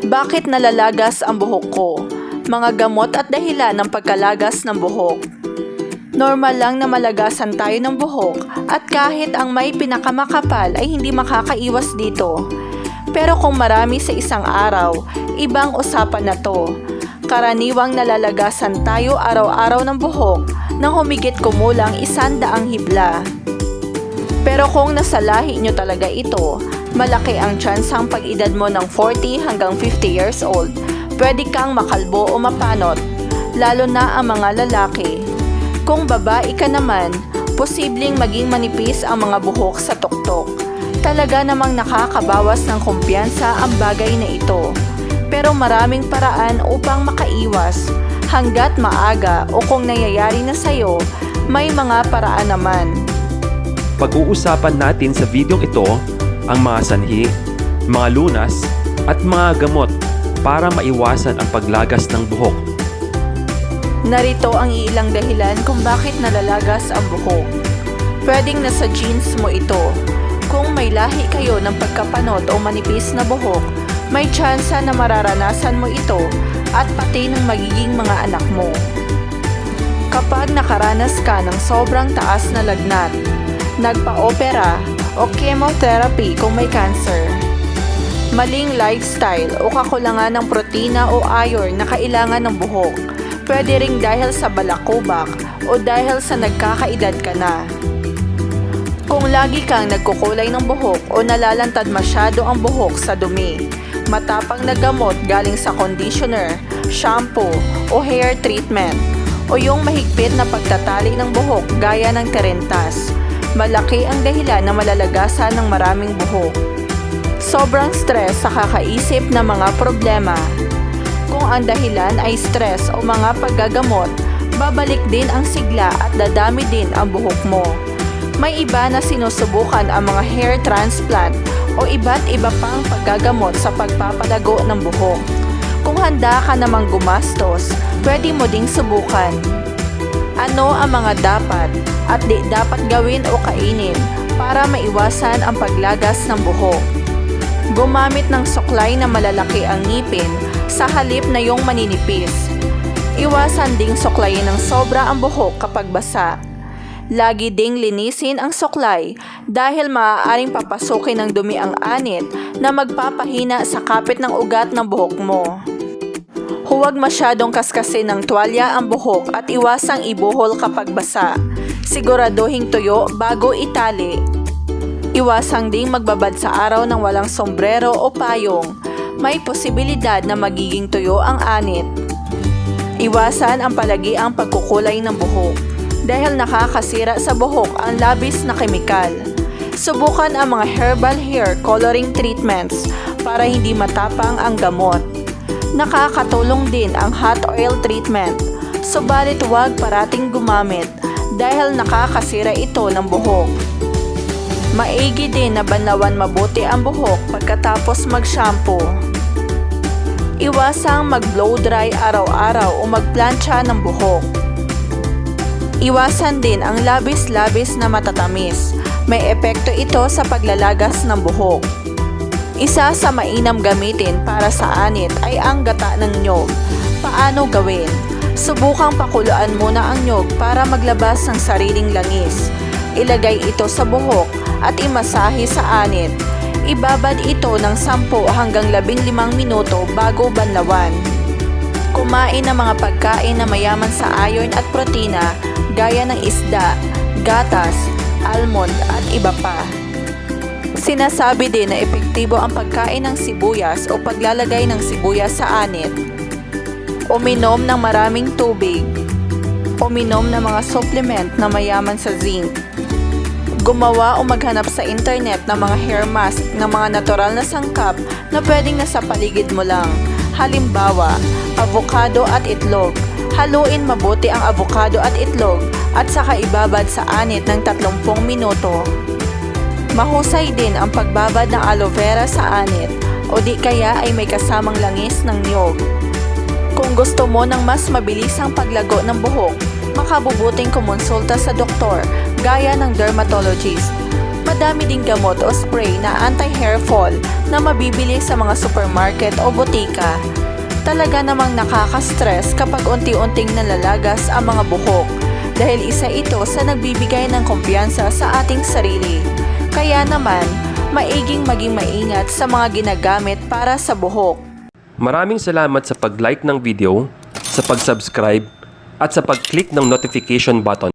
Bakit nalalagas ang buhok ko? Mga gamot at dahilan ng pagkalagas ng buhok. Normal lang na malagasan tayo ng buhok at kahit ang may pinakamakapal ay hindi makakaiwas dito. Pero kung marami sa isang araw, ibang usapan na to. Karaniwang nalalagasan tayo araw-araw ng buhok nang humigit kumulang isandaang hibla. Pero kung nasa lahi nyo talaga ito, malaki ang tsansang pag edad mo ng 40 hanggang 50 years old, pwede kang makalbo o mapanot, lalo na ang mga lalaki. Kung babae ka naman, posibleng maging manipis ang mga buhok sa tuktok. Talaga namang nakakabawas ng kumpiyansa ang bagay na ito. Pero maraming paraan upang makaiwas. Hanggat maaga o kung nangyayari na sa'yo, may mga paraan naman. Pag-uusapan natin sa videong ito ang mga sanhi, mga lunas, at mga gamot para maiwasan ang paglagas ng buhok. Narito ang ilang dahilan kung bakit nalalagas ang buhok. Pwedeng nasa genes mo ito. Kung may lahi kayo ng pagkapanot o manipis na buhok, may tsansa na mararanasan mo ito at pati ng magiging mga anak mo. Kapag nakaranas ka ng sobrang taas na lagnat, nagpa-opera o chemotherapy kung may cancer, maling lifestyle o kakulangan ng protina o iron na kailangan ng buhok, pwede ring dahil sa balakubak o dahil sa nagkakaedad ka na. Kung lagi kang nagkukulay ng buhok o nalalantad masyado ang buhok sa dumi, matapang na gamot galing sa conditioner, shampoo o hair treatment, o yung mahigpit na pagtatali ng buhok gaya ng terentas, malaki ang dahilan na malalagasan ng maraming buhok. Sobrang stress sa kakaisip ng mga problema. Kung ang dahilan ay stress o mga paggagamot, babalik din ang sigla at dadami din ang buhok mo. May iba na sinusubukan ang mga hair transplant o iba't iba pang paggagamot sa pagpapalago ng buhok. Kung handa ka namang gumastos, pwede mo ding subukan. Ano ang mga dapat at di dapat gawin o kainin para maiwasan ang paglagas ng buhok? Gumamit ng suklay na malalaki ang ngipin sa halip na yung maninipis. Iwasan ding suklayin ng sobra ang buhok kapag basa. Lagi ding linisin ang suklay dahil maaaring papasukin ng dumi ang anit na magpapahina sa kapit ng ugat ng buhok mo. Huwag masyadong kaskasin ng tuwalya ang buhok at iwasang ibuhol kapag basa. Siguraduhing tuyo bago itali. Iwasang ding magbabad sa araw ng walang sombrero o payong. May posibilidad na magiging tuyo ang anit. Iwasan ang palagi ang pagkukulay ng buhok dahil nakakasira sa buhok ang labis na kemikal. Subukan ang mga herbal hair coloring treatments para hindi matapang ang gamot. Nakakatulong din ang hot oil treatment, subalit huwag parating gumamit dahil nakakasira ito ng buhok. Maigi din na banlawan mabuti ang buhok pagkatapos mag-shampoo. Iwasang mag-blow dry araw-araw o magplancha ng buhok. Iwasan din ang labis-labis na matatamis. May epekto ito sa paglalagas ng buhok. Isa sa mainam gamitin para sa anit ay ang gata ng nyog. Paano gawin? Subukang pakuluan muna ang nyog para maglabas ng sariling langis. Ilagay ito sa buhok at imasahe sa anit. Ibabad ito ng 10 hanggang 15 minuto bago banlawan. Kumain ng mga pagkain na mayaman sa iron at protina gaya ng isda, gatas, almond at iba pa. Sinasabi din na epektibo ang pagkain ng sibuyas o paglalagay ng sibuyas sa anit. Uminom ng maraming tubig. Uminom ng mga supplement na mayaman sa zinc. Gumawa o maghanap sa internet ng mga hair mask ng mga natural na sangkap na pwedeng nasa paligid mo lang. Halimbawa, avocado at itlog. Haluin mabuti ang avocado at itlog at saka ibabad sa anit ng 30 minuto. Mahusay din ang pagbabad ng aloe vera sa anit o di kaya ay may kasamang langis ng niyog. Kung gusto mo ng mas mabilisang paglago ng buhok, makabubuting kumonsulta sa doktor gaya ng dermatologist. Madami ding gamot o spray na anti-hair fall na mabibili sa mga supermarket o botika. Talaga namang nakaka-stress kapag unti-unting nalalagas ang mga buhok dahil isa ito sa nagbibigay ng kumpiyansa sa ating sarili. Kaya naman, maiging maging maingat sa mga ginagamit para sa buhok. Maraming salamat sa pag-like ng video, sa pag-subscribe, at sa pag-click ng notification button.